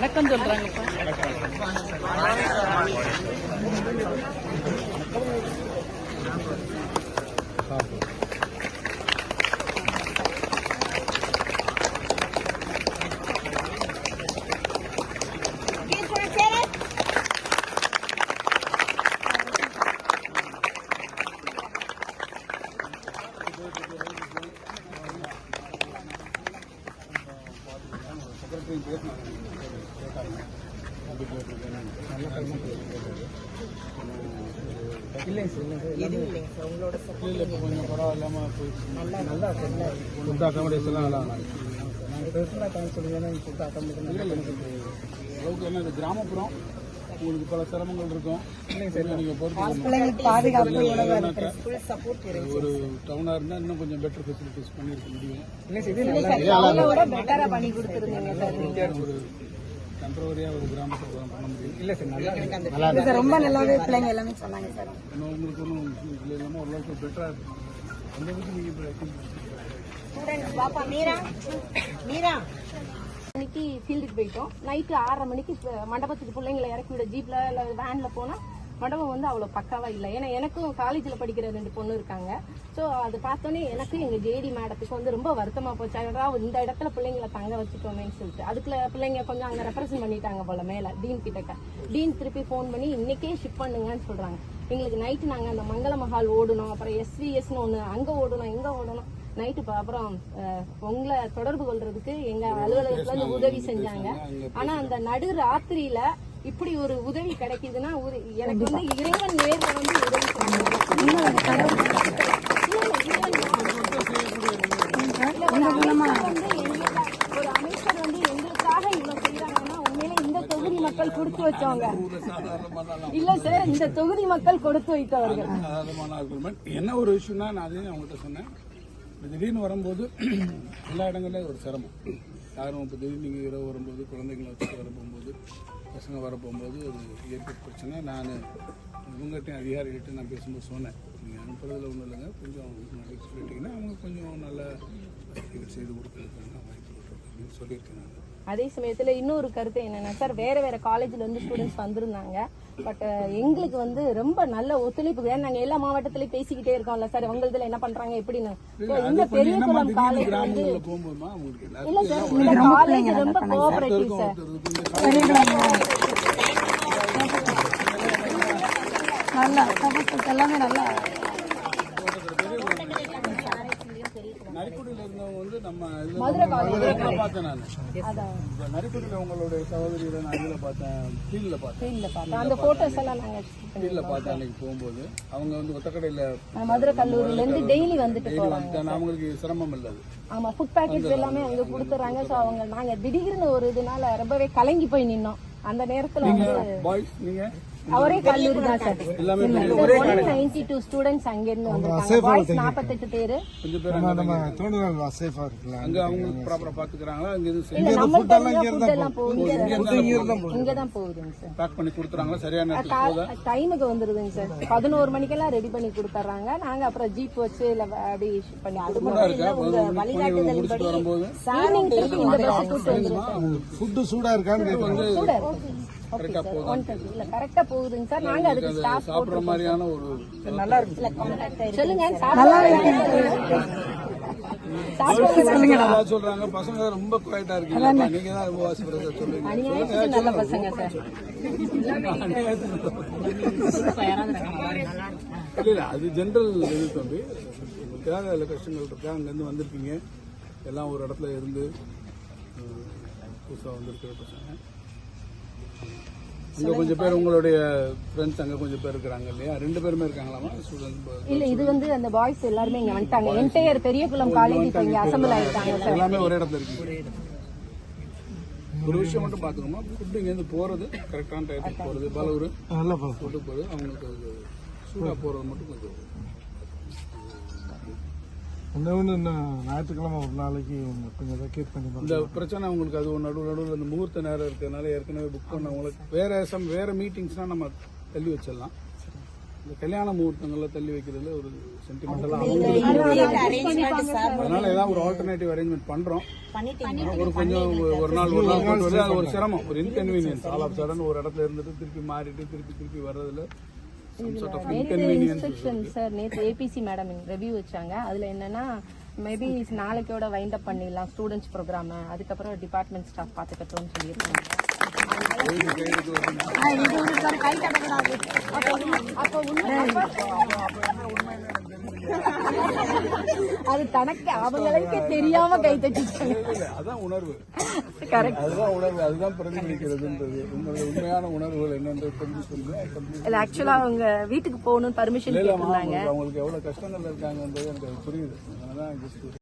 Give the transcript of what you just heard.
வணக்கம் சொல்றாங்க. வணக்கம் சொல்றாங்கப்பா கொஞ்சம் பரவாயில்லாம போயிடுச்சு நல்லா ஃபுட் அகாமடேஷன் எல்லாம் நல்லா நாங்கள் பெருசாக டைம் சொல்லுங்கன்னா ஃபுட் அகாமடேஷன் இல்லை. அளவுக்கு என்ன இது கிராமப்புறம் உங்களுக்கு பல சிரமங்கள் இருக்கும் இல்லைங்க சார் நீங்கள் பொறுத்து ஒரு டவுனாக இருந்தால் இன்னும் கொஞ்சம் பெட்டர் ஃபெசிலிட்டிஸ் பண்ணியிருக்க முடியும் இல்லை சார். இது சார் நீங்க ஒரு டெம்பரவரியாக ஒரு கிராமத்தில் பண்ண முடியும். இல்லை சார் நல்லா சார் ரொம்ப நல்லாவே பிள்ளைங்க எல்லாமே சொன்னாங்க சார். இன்னும் உங்களுக்கு ஒன்றும் இல்லை இல்லாமல் ஓரளவுக்கு பெட்டராக இருக்கும். அந்த அளவுக்கு நீங்கள் இப்போ ஸ்டூடெண்ட்ஸ் பாப்பா மீரா. மீரா. மணிக்கு ஃபீல்டுக்கு போயிட்டோம். நைட்டு ஆறரை மணிக்கு மண்டபத்துக்கு பிள்ளைங்களை இறக்கி விட ஜீப்ல இல்ல வேன்ல போனா மண்டபம் வந்து அவ்வளோ பக்காவா இல்லை. ஏன்னா எனக்கும் காலேஜில் படிக்கிற ரெண்டு பொண்ணு இருக்காங்க. ஸோ அது பார்த்தோன்னே எனக்கு எங்கள் ஜேடி மேடத்துக்கு வந்து ரொம்ப வருத்தமாக போச்சு. அதாவது இந்த இடத்துல பிள்ளைங்களை தங்க வச்சுட்டோமேன்னு சொல்லிட்டு. அதுக்குள்ள பிள்ளைங்க கொஞ்சம் அங்கே ரெப்ரசன்ட் பண்ணிட்டாங்க போல மேலே டீன் கிட்டக்க. டீன் திருப்பி ஃபோன் பண்ணி இன்னைக்கே ஷிப் பண்ணுங்கன்னு சொல்கிறாங்க எங்களுக்கு நைட்டு நாங்கள் அந்த மங்கள மஹால் ஓடணும். அப்புறம் எஸ்விஎஸ்னு ஒன்று அங்கே ஓடணும் எங்கே ஓடணும். நைட்டு அப்புறம் உங்களை தொடர்பு கொள்றதுக்கு எங்க அலுவலகத்துல உதவி செஞ்சாங்க. ஆனா அந்த நடு ராத்திரியில இப்படி ஒரு உதவி கிடைக்குதுன்னா ஒரு- எனக்கு வந்து இறைவன் நேர்ல வந்து உதவி ஒரு அமைச்சர் வந்து எங்களுக்காக இவ்வளவு செய்யறாங்கன்னா உண்மையில இந்த தொகுதி மக்கள் கொடுத்து வச்சவங்க. இல்ல சார் இந்த தொகுதி மக்கள் கொடுத்து வைத்தவர்கள். என்ன ஒரு விஷயம்னா நான் அதே அவங்ககிட்ட சொன்னேன். திடீர்னு வரும்போது எல்லா இடங்கள்லையும் ஒரு சிரமம். யாரும் இப்போ திடீர்னு நீங்கள் இரவு வரும்போது குழந்தைங்களை வச்சுட்டு வர போகும்போது பசங்க வர போகும்போது அது இயற்கை பிரச்சனை. நான் இவங்ககிட்டையும் அதிகாரிகிட்ட நான் பேசும்போது சொன்னேன். நீங்கள் அனுப்புறதுல ஒன்றும் இல்லைங்க. கொஞ்சம் நாளைக்கு சொல்லிட்டீங்கன்னா அவங்க கொஞ்சம் நல்ல செய்து கொடுக்குறதுக்கான வாய்ப்பு அப்படின்னு சொல்லியிருக்கேன் நான். அதே சமயத்தில் இன்னொரு கருத்து என்னென்னா சார் வேறு வேறு காலேஜ்ல வந்து ஸ்டூடெண்ட்ஸ் வந்திருந்தாங்க. பட் எங்களுக்கு வந்து ரொம்ப நல்ல ஒத்துழைப்பு ஏன்னா நாங்க எல்லா மாவட்டத்திலயும் பேசிக்கிட்டே இருக்கோம்ல சார் உங்களதுல என்ன பண்றாங்க எப்படின்னு இந்த பெரியகுளம் காலேஜ் வந்து இல்ல சார் இந்த காலேஜ் ரொம்ப கோஆபரேட்டிவ் சார் நல்லா எல்லாமே நல்லா நரிக்குடியில் இருந்தவங்க வந்து நம்ம இதுல பார்த்தேன் நான். நரிக்குடியில் உங்களுடைய சகோதரியை நான் இதில் பார்த்தேன் ஃபீல்டில் பார்த்தேன். அந்த போட்டோஸ் எல்லாம் நாங்க ஃபீல்டில் பார்த்தேன் அன்னைக்கு போகும்போது. அவங்க வந்து ஒத்தக்கடையில் மதுரை கல்லூரில இருந்து டெய்லி வந்துட்டு போறோம் வந்துட்டாங்க. அவங்களுக்கு சிரமம் இல்லை அது. ஆமா ஃபுட் பேக்கெட்ஸ் எல்லாமே அங்க கொடுத்துறாங்க. சோ அவங்க நாங்க திடீர்னு ஒரு இதனால ரொம்பவே கலங்கி போய் நின்னோம். அந்த நேரத்துல வந்து பாய்ஸ் நீங்கள் அவரே கல்லூரி தான் சார். எல்லாமே நைன்டி டூ ஸ்டூடெண்ட்ஸ் அங்க இருந்து வந்திருக்காங்க. பாய்ஸ் நாற்பத்தெட்டு பேரு. கொஞ்சம் பேர் அங்கே நம்ம தோணுதல் சேஃபா இருக்குல்ல அங்கே அவங்களுக்கு ப்ராப்பராக பார்த்துக்கிறாங்களா அங்கே எதுவும் இல்ல செஞ்சு நம்மள்ட்ட ஃபுட் எல்லாம் போகுது. இங்க தான் போகுதுங்க சார். பேக் பண்ணி சரியான போதா? டைமுக்கு வந்துருதுங்க சார். பதினோரு மணிக்கெல்லாம் ரெடி பண்ணி கொடுத்துட்றாங்க நாங்க அப்புறம் ஜீப் வச்சு இல்ல அப்படி பண்ணி அது மட்டும் உங்க வழிகாட்டுதல் படி ஈவினிங் திருப்பி இந்த பஸ் கூட்டு வந்துரும். ஃபுட்டு சூடா இருக்கான்னு இல்ல கரெக்டா போகுதுங்க சார் நாங்க அதுக்கு ஸ்டாஃப் சாப்பிட்ற மாதிரியான ஒரு நல்லா இருக்கு சொல்லுங்க நல்லா சொல்றாங்க. பசங்க ரொம்ப குவைட்டா இருக்கீங்க நீங்க தான் ரொம்ப வாசிப்படுறத சொல்லுங்க. நல்ல பசங்க சார் இல்ல இல்ல அது ஜென்ரல் இது தம்பி. உங்களுக்காக அதில் கஷ்டங்கள் இருக்கா? அங்கேருந்து வந்திருக்கீங்க. எல்லாம் ஒரு இடத்துல இருந்து புதுசாக வந்திருக்கிற பசங்க. அங்கே கொஞ்சம் பேர் உங்களுடைய ஃப்ரெண்ட்ஸ் அங்கே கொஞ்சம் பேர் இருக்கிறாங்க இல்லையா? ரெண்டு பேருமே இருக்காங்களாமா ஸ்டூடெண்ட்ஸ் இல்ல இது வந்து அந்த பாய்ஸ் எல்லாருமே இங்க வந்துட்டாங்க. என்டையர் பெரியகுளம் காலேஜ் இப்ப இங்க அசம்பிள் சார் எல்லாமே ஒரே இடத்துல இருக்கீங்க. ஒரு விஷயம் மட்டும் பார்த்துக்கோமா ஃபுட்டு இங்கேருந்து போகிறது கரெக்டான டயத்துக்கு போகிறது பலவரு நல்லா பாருங்க ஃபுட்டு போகிறது அவங்களுக்கு அது சூடாக போகிறது மட்டும் கொஞ்சம் இன்னும் ஞாயிற்றுக்கிழமை ஒரு நாளைக்கு கொஞ்சம் வெக்கேட் பண்ணி இந்த பிரச்சனை உங்களுக்கு அது ஒரு நடுவு நடுவில் இந்த முகூர்த்த நேரம் இருக்கிறதுனால ஏற்கனவே புக் பண்ணவங்களுக்கு வேற சம் வேற மீட்டிங்ஸ்னால் நம்ம தள்ளி வச்சிடலாம். இந்த கல்யாண முகூர்த்தங்களை தள்ளி வைக்கிறதுல ஒரு சார் அதனால ஏதாவது ஒரு ஆல்டர்னேட்டிவ் அரேஞ்ச்மெண்ட் பண்றோம். ஒரு கொஞ்சம் ஒரு நாள் ஒரு நாள் அது ஒரு சிரமம் ஒரு இன்கன்வீனியன்ஸ் ஆல் ஆஃப் சடன் ஒரு இடத்துல இருந்துட்டு திருப்பி மாறிட்டு திருப்பி திருப்பி வர்றதுல some sort of inconvenience. Instruction sir நேற்று ஏபிசி மேடம் ரிவ்யூ வச்சாங்க. அதுல என்னன்னா மேபி நாளைக்கோட வைண்ட் அப் பண்ணிடலாம் ஸ்டூடெண்ட்ஸ் ப்ரோக்ராம் அதுக்கப்புறம் டிபார்ட்மெண்ட் ஸ்டாஃப் பார்த்துக்கட்டும்னு சொல்லியிருக்காங்க. அப்போ உண்மை அது தனக்கு அவங்களுக்கே தெரியாம கை தட்டிட்டாங்க. அதான் உணர்வு. கரெக்ட் அதுதான் உணர்வு அதுதான் பிரதிபலிக்கிறதுன்றது. உங்களுடைய உண்மையான உணர்வுகள் என்னன்றது தெரிஞ்சு இல்ல ஆக்சுவலா அவங்க வீட்டுக்கு போகணும்னு பர்மிஷன் கேட்டிருந்தாங்க. அவங்களுக்கு- எவ்வளவு கஷ்டங்கள் இருக்காங்கன்றது எனக்கு புரியுது. just